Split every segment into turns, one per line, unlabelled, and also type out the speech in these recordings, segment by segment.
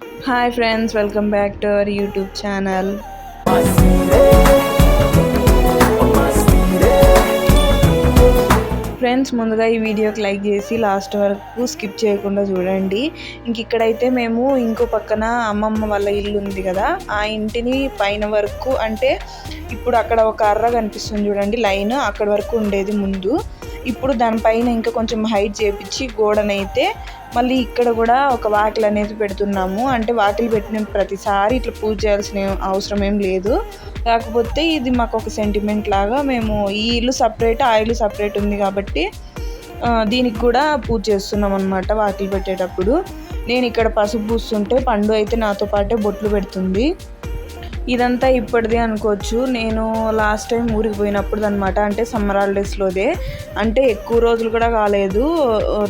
Hi friends welcome back to our YouTube channel. Friends ముందుగా ఈ వీడియోకి లైక్ చేసి లాస్ట్ వరకు స్కిప్ చేయకుండా చూడండి. ఇంక ఇక్కడైతే మేము ఇంకో పక్కన అమ్మమ్మ వాళ్ళ ఇల్లు ఉంది కదా ఆ ఇంటిని పైన వరకు అంటే ఇప్పుడు అక్కడ ఒక అర్ర కనిపిస్తుంది చూడండి లైన్ అక్కడ వరకు ఉండేది ముందు. ఇప్పుడు దానిపైన ఇంకా కొంచెం హైట్ చేపించి గోడనైతే మళ్ళీ ఇక్కడ కూడా ఒక వాకిల్ అనేది పెడుతున్నాము. అంటే వాకిల్ పెట్టిన ప్రతిసారి ఇట్లా పూజ చేయాల్సిన అవసరం ఏం లేదు. కాకపోతే ఇది మాకు ఒక సెంటిమెంట్ లాగా మేము ఈ ఇల్లు సపరేట్ ఆ ఇల్లు సపరేట్ ఉంది కాబట్టి దీనికి కూడా పూజ చేస్తున్నాం అనమాట వాకిలి పెట్టేటప్పుడు. నేను ఇక్కడ పసుపు పూస్తుంటే పండు అయితే నాతో పాటే బొట్లు పెడుతుంది. ఇదంతా ఇప్పటిదే అనుకోవచ్చు. నేను లాస్ట్ టైం ఊరికి పోయినప్పుడు అనమాట అంటే సమ్మర్ హాలిడేస్లోదే అంటే ఎక్కువ రోజులు కూడా కాలేదు.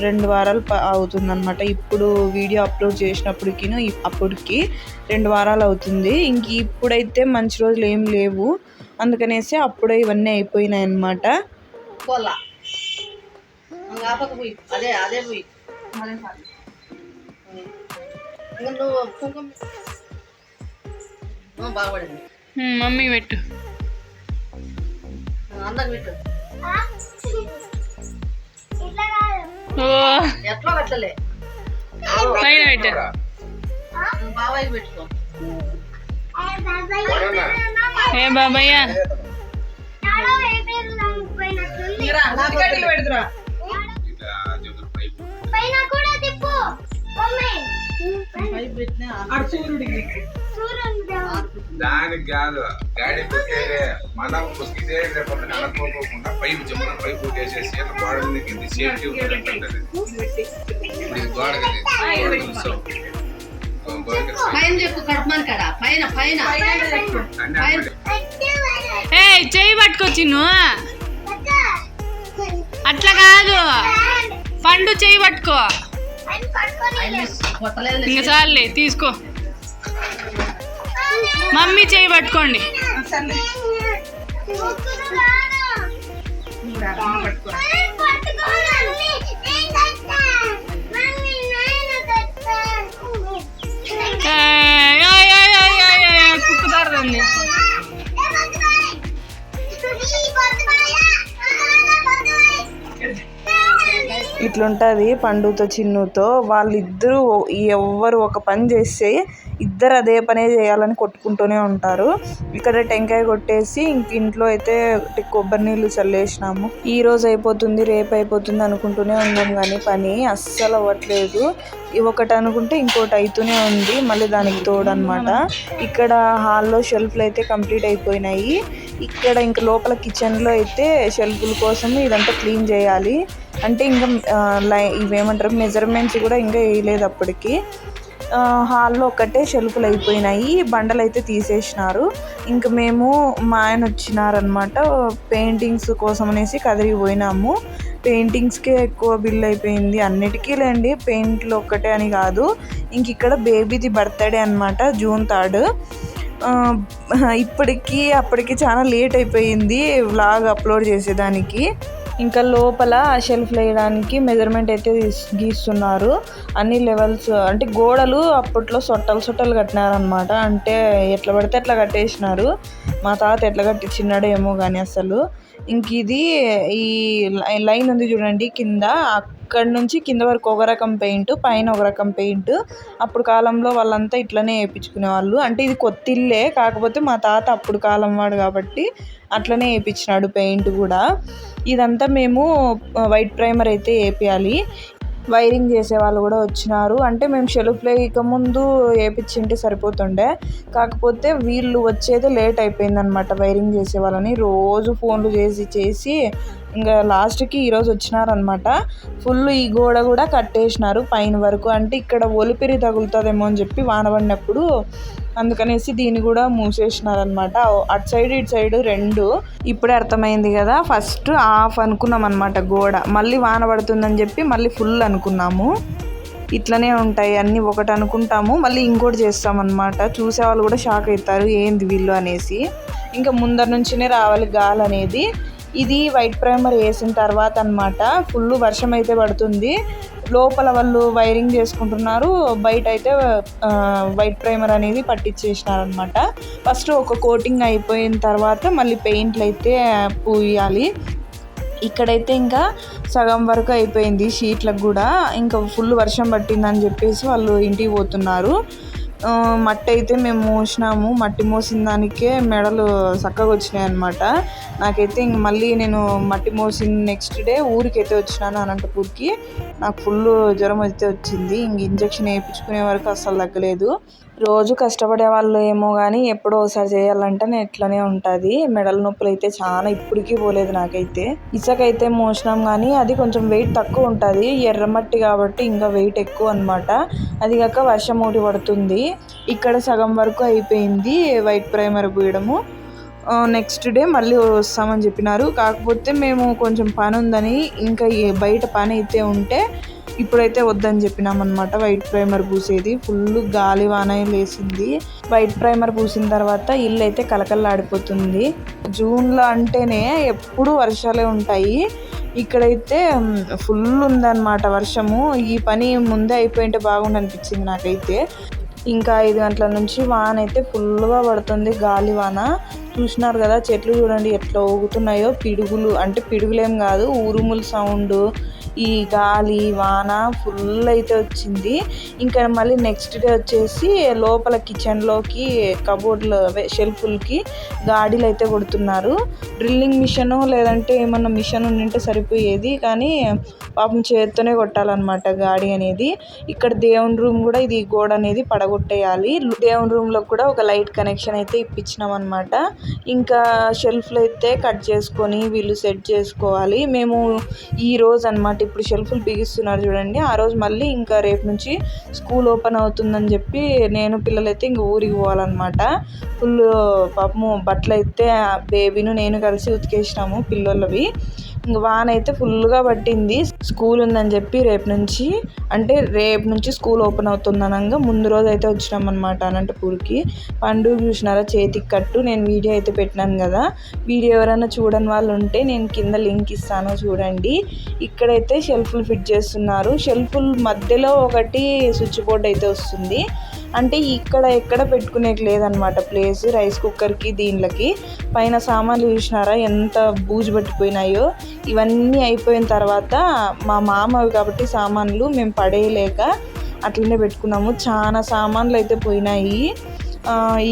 రెండు వారాలు అవుతుందనమాట ఇప్పుడు వీడియో అప్లోడ్ చేసినప్పటికి అప్పటికి రెండు వారాలు అవుతుంది. ఇంక ఇప్పుడైతే మంచి రోజులు ఏం లేవు. అందుకనేసి అప్పుడే ఇవన్నీ అయిపోయినాయి అనమాట
అదే అదే
మమ్మీ పెట్టు. పైన పెట్టు. ఏ బాబయ్య?
పెడుతురా
పైన కూడా తిప్పు
దానికి కాదు. పుట్టేదే మనం రేపు అనుకోకుండా పైపు చెప్పున పైపు వేసేసి గోడ సేఫ్టీ ఉంటుంది ఇది. గోడ.
పైన చెప్పు కడుపుమాని కాడ. పైన పైన.
అన్నీ అక్కడే.
ఏ చెయ్యి పట్టుకొచ్చి నువ్వు అట్లా కాదు. పండు చెయ్యి పట్టుకో. చాలులే తీసుకో. మమ్మీ చెయ్యి పట్టుకోండి. ఇట్లుంటుంది పండుతో చిన్నుతో. వాళ్ళిద్దరూ ఎవ్వరు ఒక పని చేస్తే ఇద్దరు అదే పనే చేయాలని కొట్టుకుంటూనే ఉంటారు. ఇక్కడ టెంకాయ కొట్టేసి ఇంక ఇంట్లో అయితే కొబ్బరి నీళ్ళు చల్లేసినాము. ఈ రోజు అయిపోతుంది రేపు అయిపోతుంది అనుకుంటూనే ఉన్నాం కానీ పని అస్సలు అవ్వట్లేదు. ఇవి ఒకటి అనుకుంటే ఇంకోటి అవుతూనే ఉంది మళ్ళీ దానికి తోడు అనమాట ఇక్కడ హాల్లో షెల్ఫ్లు అయితే కంప్లీట్ అయిపోయినాయి. ఇక్కడ ఇంక లోపల కిచెన్లో అయితే షెల్ఫ్ల కోసం ఇదంతా క్లీన్ చేయాలి. అంటే ఇంకా లై ఇవేమంటారు మెజర్మెంట్స్ కూడా ఇంకా వేయలేదు అప్పటికి. హాల్లో ఒక్కటే షెల్ఫ్లు అయిపోయినాయి బండలు అయితే తీసేసినారు. ఇంక మేము మా ఆయన వచ్చినారనమాట పెయింటింగ్స్ కోసం అనేసి కదిలిపోయినాము పెయింటింగ్స్కే ఎక్కువ బిల్ అయిపోయింది అన్నిటికీ లేండి పెయింట్లు ఒక్కటే అని కాదు. ఇంక ఇక్కడ బేబీది బర్త్డే అనమాట జూన్ థర్డ్. ఇప్పటికీ అప్పటికి చాలా లేట్ అయిపోయింది వ్లాగ్ అప్లోడ్ చేసేదానికి. ఇంకా లోపల షెల్ఫ్ వేయడానికి మెజర్మెంట్ అయితే గీస్తున్నారు. అన్ని లెవెల్స్ అంటే గోడలు అప్పట్లో సొట్టలు సొట్టలు కట్టినారనమాట అంటే ఎట్లా పడితే అట్లా కట్టేసినారు. మా తాత ఎట్లా కట్టించినాడో ఏమో కానీ అసలు. ఇంక ఇది ఈ లై- లైన్ ఉంది చూడండి కింద. అక్కడ నుంచి కింద వరకు ఒక రకం పెయింట్ పైన ఒక రకం పెయింట్. అప్పుడు కాలంలో వాళ్ళంతా ఇట్లనే వేయించుకునే వాళ్ళు అంటే ఇది కొత్తిల్లే కాకపోతే మా తాత అప్పుడు కాలం వాడు కాబట్టి అట్లనే వేయించినాడు పెయింట్ కూడా. ఇదంతా మేము వైట్ ప్రైమర్ అయితే వేపియాలి. వైరింగ్ చేసే వాళ్ళు కూడా వచ్చినారు. అంటే మేము షెల్ఫ్లో ఇక ముందు వేపించింటే సరిపోతుండే. కాకపోతే వీళ్ళు వచ్చేది లేట్ అయిపోయిందనమాట వైరింగ్ చేసే వాళ్ళని. రోజు ఫోన్లు చేసి చేసి ఇంకా లాస్ట్కి ఈరోజు వచ్చినారనమాట ఫుల్ ఈ గోడ కూడా కట్టేసినారు పైన వరకు. అంటే ఇక్కడ ఒలిపిరి తగులుతుందేమో అని చెప్పి వాన పడినప్పుడు అందుకనేసి దీన్ని కూడా మూసేసినారనమాట అటు సైడ్ ఇటు సైడ్ రెండు. ఇప్పుడే అర్థమైంది కదా ఫస్ట్ హాఫ్ అనుకున్నాం అనమాట గోడ. మళ్ళీ వాన పడుతుందని చెప్పి మళ్ళీ ఫుల్ అనుకున్నాము. ఇట్లనే ఉంటాయి అన్నీ ఒకటి అనుకుంటాము. మళ్ళీ ఇంకోటి చేస్తామన్నమాట. చూసే వాళ్ళు కూడా షాక్ అవుతారు ఏంది వీళ్ళు అనేసి. ఇంకా ముందర నుంచినే రావాలి గాలి అనేది. ఇది వైట్ ప్రైమర్ వేసిన తర్వాత అన్నమాట. ఫుల్ వర్షం అయితే పడుతుంది. లోపల వాళ్ళు వైరింగ్ చేసుకుంటున్నారు. బయట అయితే వైట్ ప్రైమర్ అనేది పట్టించేసినారనమాట. ఫస్ట్ ఒక కోటింగ్ అయిపోయిన తర్వాత మళ్ళీ పెయింట్లు అయితే పూయాలి. ఇక్కడైతే ఇంకా సగం వరకు అయిపోయింది షీట్లకు కూడా. ఇంకా ఫుల్ వర్షం పట్టిందని చెప్పేసి వాళ్ళు ఇంటికి పోతున్నారు. మట్టి అయితే మేము మోసినాము. మట్టి మోసిన దానికే మెడలు చక్కగా వచ్చినాయి అనమాట నాకైతే ఇంక మళ్ళీ నేను మట్టి మోసిన నెక్స్ట్ డే ఊరికి అయితే వచ్చినాను అనంతపూర్కి. నాకు ఫుల్ జ్వరం అయితే వచ్చింది. ఇంక ఇంజక్షన్ వేయించుకునే వరకు అస్సలు తగ్గలేదు. రోజు కష్టపడే వాళ్ళు ఏమో కానీ ఎప్పుడో ఒకసారి చేయాలంటే నేను ఉంటుంది. మెడల నొప్పులు అయితే చాలా ఇప్పటికీ పోలేదు నాకైతే. ఇసకైతే మోసినాం కానీ అది కొంచెం వెయిట్ తక్కువ ఉంటుంది. ఎర్రమట్టి కాబట్టి ఇంకా వెయిట్ ఎక్కువ అనమాట అది కాక వర్షం ఒకటి పడుతుంది. ఇక్కడ సగం వరకు అయిపోయింది వైట్ ప్రైమర్ పూయడము నెక్స్ట్ డే మళ్ళీ వస్తామని చెప్పినారు. కాకపోతే మేము కొంచెం పని ఉందని ఇంకా బయట పని అయితే ఉంటే ఇప్పుడైతే వద్దని చెప్పినాం అనమాట వైట్ ప్రైమర్ పూసేది. ఫుల్ గాలి వాన లేసింది. వైట్ ప్రైమర్ పూసిన తర్వాత ఇల్లు అయితే కలకల్లాడిపోతుంది జూన్లో అంటేనే ఎప్పుడు వర్షాలే ఉంటాయి. ఇక్కడైతే ఫుల్ ఉందన్నమాట వర్షము. ఈ పని ముందే అయిపోయింటే బాగుండనిపించింది నాకైతే. ఇంకా ఐదు గంటల నుంచి వాన అయితే ఫుల్గా పడుతుంది గాలి వాన. చూసినారు కదా చెట్లు చూడండి ఎట్లా ఊగుతున్నాయో పిడుగులు అంటే పిడుగులేం కాదు ఉరుములు సౌండ్. ఈ గాలి వాన ఫుల్ అయితే వచ్చింది. ఇంకా మళ్ళీ నెక్స్ట్ డే వచ్చేసి లోపల కిచెన్లోకి కబోర్డ్లు షెల్ఫుల్కి గాడీలు అయితే కొడుతున్నారు. డ్రిల్లింగ్ మిషన్ లేదంటే ఏమన్నా మిషన్ ఉండింటే సరిపోయేది కానీ పాపం చేత్తోనే కొట్టాలన్నమాట గాడి అనేది. ఇక్కడ దేవుని రూమ్ కూడా ఇది గోడ అనేది పడగొట్టేయాలి. దేవుని రూమ్లో కూడా ఒక లైట్ కనెక్షన్ అయితే ఇప్పించినాం అనమాట ఇంకా షెల్ఫ్లు అయితే కట్ చేసుకొని వీళ్ళు సెట్ చేసుకోవాలి. మేము ఈ రోజు అన్నమాట ఇప్పుడు షెల్ఫ్లు బిగిస్తున్నారు చూడండి. ఆ రోజు మళ్ళీ ఇంకా రేపు నుంచి స్కూల్ ఓపెన్ అవుతుందని చెప్పి నేను పిల్లలైతే ఇంక ఊరికి పోవాలన్నమాట. ఫుల్ పాపము బట్టలు అయితే బేబీను నేను కలిసి ఉతికేసినాము పిల్లలవి ఇంక వాన అయితే ఫుల్గా పట్టింది. స్కూల్ ఉందని చెప్పి రేపు నుంచి అంటే రేపు నుంచి స్కూల్ ఓపెన్ అవుతుంది అనగా ముందు రోజు అయితే వచ్చినాం అనమాట అనంతపూర్కి. పండుగ చూసినారా? చేతికి కట్టు. నేను వీడియో అయితే పెట్టినాను కదా. వీడియో ఎవరైనా చూడని వాళ్ళు ఉంటే నేను కింద లింక్ ఇస్తాను చూడండి. ఇక్కడైతే షెల్ఫ్లు ఫిట్ చేస్తున్నారు. షెల్ఫ్ల మధ్యలో ఒకటి స్విచ్ బోర్డ్ అయితే వస్తుంది. అంటే ఇక్కడ ఎక్కడ పెట్టుకునేకి లేదనమాట ప్లేస్ రైస్ కుక్కర్కి దీనిలకి పైన సామాన్లు చూసినారా? ఎంత బూజు పట్టిపోయినాయో. ఇవన్నీ అయిపోయిన తర్వాత మా మామవి కాబట్టి సామాన్లు మేము పడేయలేక అట్లనే పెట్టుకున్నాము. చాలా సామాన్లు అయితే పోయినాయి.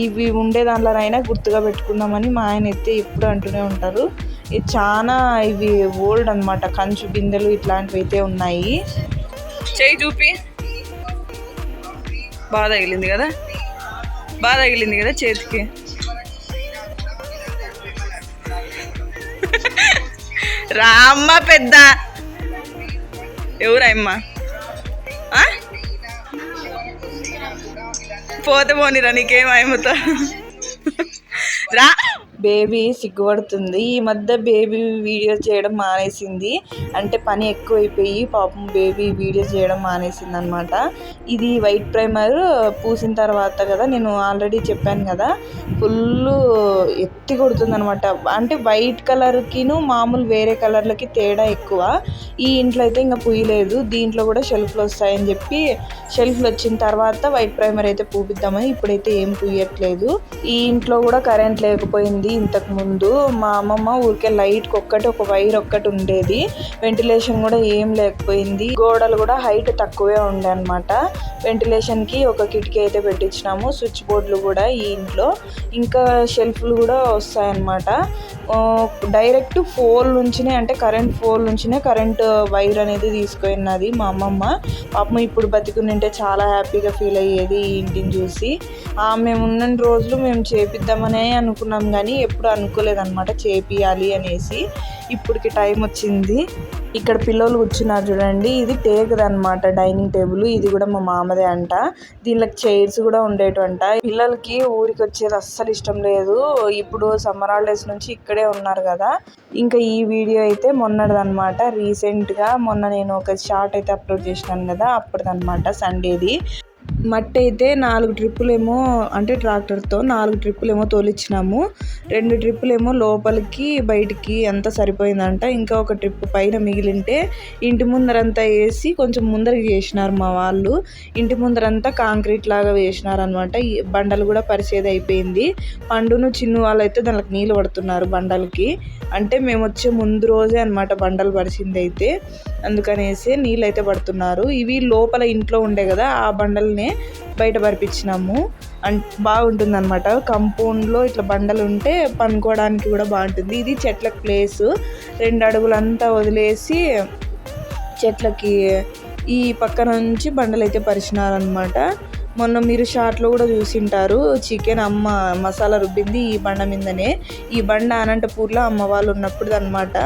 ఇవి ఉండే దాంట్లోనైనా గుర్తుగా పెట్టుకుందామని మా ఆయన అయితే ఎప్పుడు అంటూనే ఉంటారు. ఇది చాలా ఇవి ఓల్డ్ అన్నమాట. కంచు బిందెలు ఇట్లాంటివి అయితే ఉన్నాయి. చేయి చూపి. బాగా తగిలింది కదా? బాగా తగిలింది కదా చేతికి? రామ్మ పెద్ద! ఎవరమ్మ పోతే పోనీరా నీకేమవుతా రా! బేబీ సిగ్గుపడుతుంది. ఈ మధ్య బేబీ వీడియో చేయడం మానేసింది. అంటే పని ఎక్కువైపోయి పాపం బేబీ వీడియో చేయడం మానేసింది అనమాట ఇది వైట్ ప్రైమర్ పూసిన తర్వాత కదా నేను ఆల్రెడీ చెప్పాను కదా ఫుల్ ఎత్తి కొడుతుంది అనమాట అంటే వైట్ కలర్కిను మామూలు వేరే కలర్లకి తేడా ఎక్కువ. ఈ ఇంట్లో అయితే ఇంకా పూయలేదు దీంట్లో కూడా షెల్ఫ్లు వస్తాయని చెప్పి షెల్ఫ్లు వచ్చిన తర్వాత వైట్ ప్రైమర్ అయితే పూపిద్దామని ఇప్పుడైతే ఏం పూయట్లేదు ఈ ఇంట్లో కూడా కరెంట్ లేకపోయింది. ఇంతకుముందు మా అమ్మమ్మ ఊరికే లైట్ ఒక్కటి ఒక వైర్ ఒక్కటి ఉండేది. వెంటిలేషన్ కూడా ఏం లేకపోయింది. గోడలు కూడా హైట్ తక్కువే ఉండే అనమాట వెంటిలేషన్కి ఒక కిటికీ అయితే పెట్టించినాము. స్విచ్ బోర్డులు కూడా ఈ ఇంట్లో. ఇంకా షెల్ఫ్లు కూడా వస్తాయన్నమాట. డైరెక్ట్ ఫోల్ నుంచినే అంటే కరెంట్ ఫోల్ నుంచినే కరెంట్ వైర్ అనేది తీసుకున్నది మా అమ్మమ్మ. పాపం ఇప్పుడు బతికునింటే చాలా హ్యాపీగా ఫీల్ అయ్యేది ఈ ఇంటిని చూసి. మేము ఉన్న రోజులు మేము చేపిద్దామనే అనుకున్నాం కానీ ఎప్పుడు అనుకోలేదనమాట చేపియాలి అనేసి. ఇప్పటికి టైం వచ్చింది. ఇక్కడ పిల్లలు కూర్చున్నారు చూడండి. ఇది టేకదనమాట డైనింగ్ టేబుల్. ఇది కూడా మా మామదే అంట. దీనిలోకి చైర్స్ కూడా ఉండేటంట పిల్లలకి ఊరికి వచ్చేది అస్సలు ఇష్టం లేదు. ఇప్పుడు సమ్మర్ హాలిడేస్ నుంచి ఇక్కడే ఉన్నారు కదా. ఇంకా ఈ వీడియో అయితే మొన్నటిది అనమాట రీసెంట్గా మొన్న నేను ఒక షార్ట్ అయితే అప్లోడ్ చేసినాను కదా అప్పటిదనమాట సండేది. మట్టి అయితే నాలుగు ట్రిప్పులేమో అంటే ట్రాక్టర్తో నాలుగు ట్రిప్పులేమో తోలిచ్చినాము. రెండు ట్రిప్పులేమో లోపలికి బయటికి అంతా సరిపోయిందంట. ఇంకా ఒక ట్రిప్ పైన మిగిలింటే ఇంటి ముందరంతా వేసి కొంచెం ముందరికి చేసినారు మా వాళ్ళు. ఇంటి ముందరంతా కాంక్రీట్ లాగా వేసినారనమాట ఈ బండలు కూడా పరిచేది అయిపోయింది. పండును చిన్ను వాళ్ళు అయితే దానికి నీళ్ళు పడుతున్నారు బండలకి. అంటే మేము వచ్చే ముందు రోజే అనమాట బండలు పరిచింది అయితే అందుకనేసి నీళ్ళు అయితే పడుతున్నారు. ఇవి లోపల ఇంట్లో ఉండే కదా ఆ బండల్నే బయట పరిపించినాము. అం బాగుంటుంది అనమాట కంపౌండ్లో ఇట్లా బండలు ఉంటే పనుకోవడానికి కూడా బాగుంటుంది. ఇది చెట్లకు ప్లేస్. రెండు అడుగులంతా వదిలేసి చెట్లకి ఈ పక్క నుంచి బండలు అయితే పరిచినారనమాట మొన్న మీరు షార్ట్లో కూడా చూసింటారు చికెన్ అమ్మ మసాలా రుబ్బింది ఈ బండ మీదనే. ఈ బండ అనంతపూర్లో అమ్మ వాళ్ళు ఉన్నప్పుడు అనమాట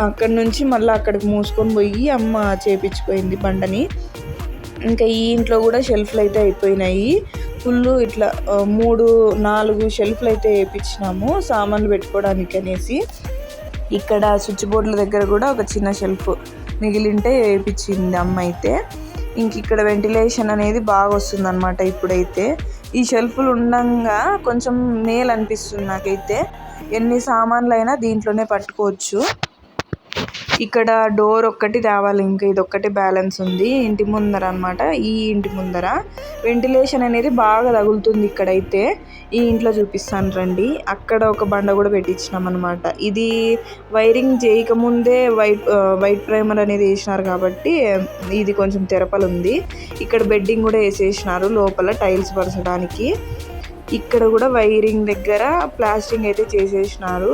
అక్కడి నుంచి మళ్ళీ అక్కడికి మూసుకొని పోయి అమ్మ చేపించిపోయింది బండని. ఇంకా ఈ ఇంట్లో కూడా షెల్ఫ్లు అయితే అయిపోయినాయి. ఫుల్ ఇట్లా మూడు నాలుగు షెల్ఫ్లు అయితే వేయించినాము సామాన్లు పెట్టుకోవడానికి అనేసి. ఇక్కడ స్విచ్ బోర్డుల దగ్గర కూడా ఒక చిన్న షెల్ఫ్ మిగిలింటే వేయించింది అమ్మ అయితే. ఇంక ఇక్కడ వెంటిలేషన్ అనేది బాగా వస్తుంది అనమాట ఇప్పుడైతే. ఈ షెల్ఫ్లు ఉండంగా కొంచెం మేలు అనిపిస్తుంది నాకైతే. ఎన్ని సామాన్లు అయినా దీంట్లోనే పట్టుకోవచ్చు. ఇక్కడ డోర్ ఒక్కటి తేవాలి ఇంకా ఇది ఒక్కటి బ్యాలెన్స్ ఉంది. ఇంటి ముందర అనమాట ఈ ఇంటి ముందర. వెంటిలేషన్ అనేది బాగా తగులుతుంది ఇక్కడైతే. ఈ ఇంట్లో చూపిస్తాను రండి. అక్కడ ఒక బండ కూడా పెట్టించినాం అనమాట ఇది వైరింగ్ చేయకముందే వైట్ వైట్ ప్రైమర్ అనేది వేసినారు కాబట్టి ఇది కొంచెం తెరపలు ఉంది. ఇక్కడ బెడ్డింగ్ కూడా వేసేసినారు లోపల టైల్స్ పరచడానికి ఇక్కడ కూడా వైరింగ్ దగ్గర ప్లాస్టింగ్ అయితే చేసేసినారు.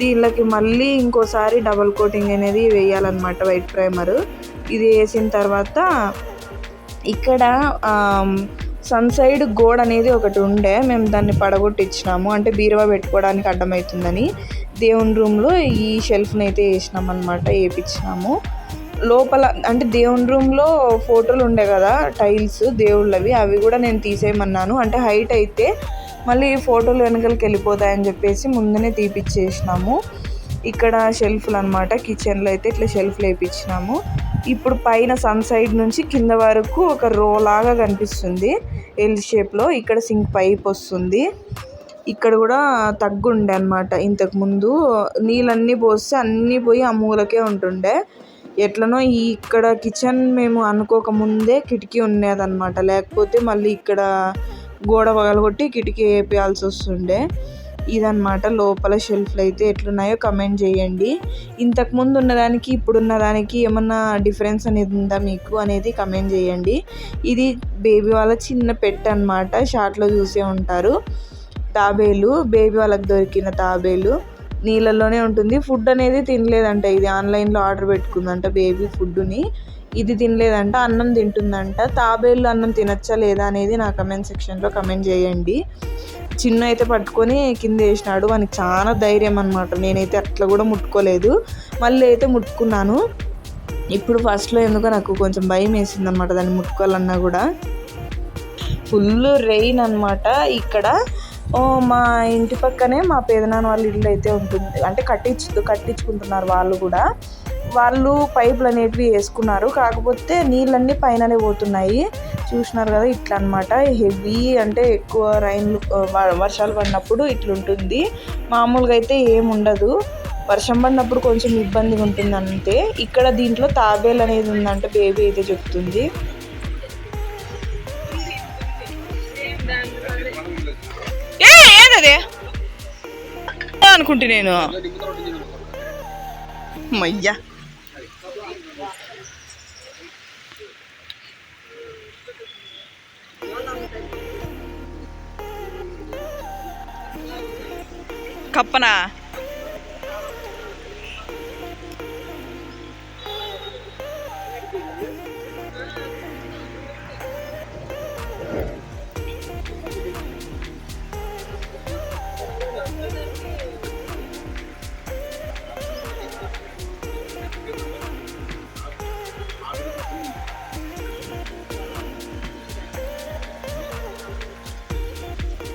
దీనికి మళ్ళీ ఇంకోసారి డబల్ కోటింగ్ అనేది వేయాలన్నమాట వైట్ ప్రైమర్. ఇది వేసిన తర్వాత ఇక్కడ సన్ సైడ్ గోడ అనేది ఒకటి ఉండే మేము దాన్ని పడగొట్టించినాము. అంటే బీరువా పెట్టుకోవడానికి అడ్డమవుతుందని దేవుని రూమ్లో ఈ షెల్ఫ్ని అయితే వేసినాం అనమాట వేయించినాము లోపల అంటే దేవుని రూమ్లో ఫోటోలు ఉండే కదా టైల్స్ దేవుళ్ళవి అవి కూడా నేను తీసేయమన్నాను. అంటే హైట్ అయితే మళ్ళీ ఫోటోలు వెనకలకి వెళ్ళిపోతాయని చెప్పేసి ముందునే తీపిచ్చేసినాము. ఇక్కడ షెల్ఫ్లు అనమాట కిచెన్లో అయితే ఇట్లా షెల్ఫ్లు వేయించినాము ఇప్పుడు పైన సన్ సైడ్ నుంచి కింద వరకు ఒక రో లాగా కనిపిస్తుంది ఎల్ షేప్లో. ఇక్కడ సింక్ పైప్ వస్తుంది. ఇక్కడ కూడా తగ్గుండే అనమాట ఇంతకుముందు నీళ్ళన్నీ పోస్తే అన్నీ పోయి ఆ మూలకే ఉంటుండే. ఎట్లనో ఈ ఇక్కడ కిచెన్ మేము అనుకోక ముందే కిటికీ ఉండేదన్నమాట. లేకపోతే మళ్ళీ ఇక్కడ గోడ పగలగొట్టి కిటికీ వేపియాల్సి వస్తుండే. ఇదనమాట లోపల షెల్ఫ్లు అయితే ఎట్లున్నాయో కమెంట్ చేయండి. ఇంతకుముందు ఉన్నదానికి ఇప్పుడున్న దానికి ఏమన్నా డిఫరెన్స్ అనేది ఉందా మీకు అనేది కమెంట్ చేయండి. ఇది బేబీ వాళ్ళ చిన్న పెట్ అనమాట షార్ట్లో చూసే ఉంటారు. తాబేలు బేబీ వాళ్ళకి దొరికిన తాబేలు. నీళ్ళల్లోనే ఉంటుంది. ఫుడ్ అనేది తినలేదంట. ఇది ఆన్లైన్లో ఆర్డర్ పెట్టుకుందంట బేబీ ఫుడ్ని ఇది తినలేదంట అన్నం తింటుందంట. తాబేలు అన్నం తినచ్చా లేదా అనేది నా కమెంట్ సెక్షన్లో కమెంట్ చేయండి. చిన్న అయితే పట్టుకొని కింద వేసినాడు. వానికి చాలా ధైర్యం అనమాట నేనైతే అట్లా కూడా ముట్టుకోలేదు. మళ్ళీ అయితే ముట్టుకున్నాను. ఇప్పుడు ఫస్ట్లో ఎందుకో నాకు కొంచెం భయం వేసింది అనమాట దాన్ని ముట్టుకోవాలన్నా కూడా. ఫుల్ రెయిన్ అనమాట ఇక్కడ మా ఇంటి పక్కనే మా పేదనాన్న వాళ్ళ ఇల్లు అయితే ఉంటుంది. అంటే కట్టించు కట్టించుకుంటున్నారు వాళ్ళు కూడా. వాళ్ళు పైపులు అనేటివి వేసుకున్నారు. కాకపోతే నీళ్ళన్నీ పైననే పోతున్నాయి. చూసినారు కదా ఇట్లా అనమాట హెవీ అంటే ఎక్కువ రైన్లు వ- వర్షాలు పడినప్పుడు ఇట్లుంటుంది. మామూలుగా అయితే ఏముండదు వర్షం పడినప్పుడు కొంచెం ఇబ్బందిగా ఉంటుంది అంతే. ఇక్కడ దీంట్లో తాబేలు అనేది ఉందంటే బేబీ అయితే చెప్తుంది. అనుకుంటే నేను. మయ్యా కప్పనా?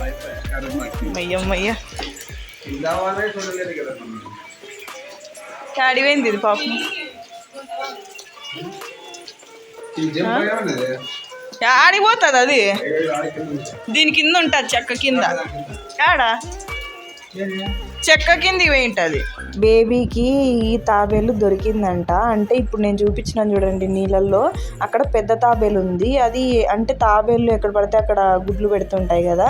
వైఫై పరిష్కారం ఇది
పాపం. ఆడిపోతుంది అది? దీని కింద ఉంటుంది చెక్క కింద. ఆడా? చెక్క కింద ఉంటుంది బేబీకి ఈ తాబేలు దొరికిందంట. అంటే ఇప్పుడు నేను చూపించినాను చూడండి నీళ్ళల్లో. అక్కడ పెద్ద తాబేలు ఉంది. అది అంటే తాబేలు ఎక్కడ పడితే అక్కడ గుడ్లు పెడుతుంటాయి కదా.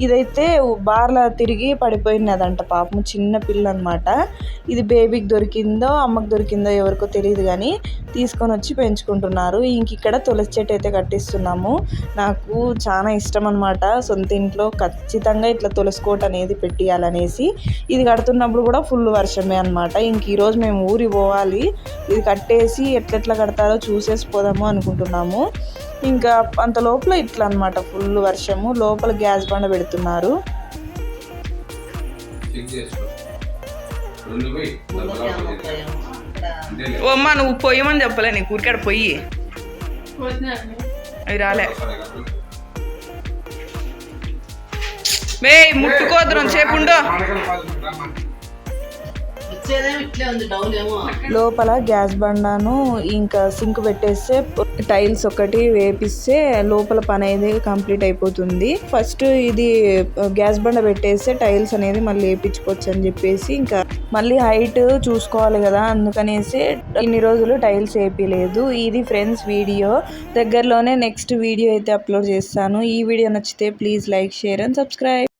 ఇదైతే బార్లా తిరిగి పడిపోయినదంట పాపం చిన్న పిల్ల అనమాట ఇది బేబీకి దొరికిందో అమ్మకి దొరికిందో ఎవరికో తెలియదు కానీ తీసుకొని వచ్చి పెంచుకుంటున్నారు. ఇంక ఇక్కడ తులసి చెట్టు అయితే కట్టిస్తున్నాము. నాకు చాలా ఇష్టం అనమాట సొంత ఇంట్లో ఖచ్చితంగా ఇట్లా తులసి కోట అనేది పెట్టియాలనేసి. ఇది కడుతున్నప్పుడు కూడా ఫుల్ వర్షం వర్షమే అనమాట ఇంక ఈరోజు మేము ఊరి పోవాలి. ఇది కట్టేసి ఎట్లెట్లా కడతారో చూసేసి పోదాము అనుకుంటున్నాము. ఇంకా అంత లోపల ఇట్లా అనమాట ఫుల్ వర్షము. లోపల గ్యాస్ బండ పెడుతున్నారు. అమ్మ. నువ్వు పొయ్యమని చెప్పలే నీకు. ఊరికాడ పొయ్యి అవి రాలే. మే ముట్టుకోద్దు సేపు లోపల గ్యాస్ బండాను ఇంకా సింక్ పెట్టేస్తే టైల్స్ ఒకటి వేపిస్తే లోపల పని అనేది కంప్లీట్ అయిపోతుంది. ఫస్ట్ ఇది గ్యాస్ బండ పెట్టేస్తే టైల్స్ అనేది మళ్ళీ వేపించుకోవచ్చు అని చెప్పేసి ఇంకా మళ్ళీ హైట్ చూసుకోవాలి కదా అందుకనేసి ఇన్ని రోజులు టైల్స్ వేపిలేదు. ఇది ఫ్రెండ్స్ వీడియో. దగ్గరలోనే నెక్స్ట్ వీడియో అయితే అప్లోడ్ చేస్తాను. ఈ వీడియో నచ్చితే please like share and subscribe.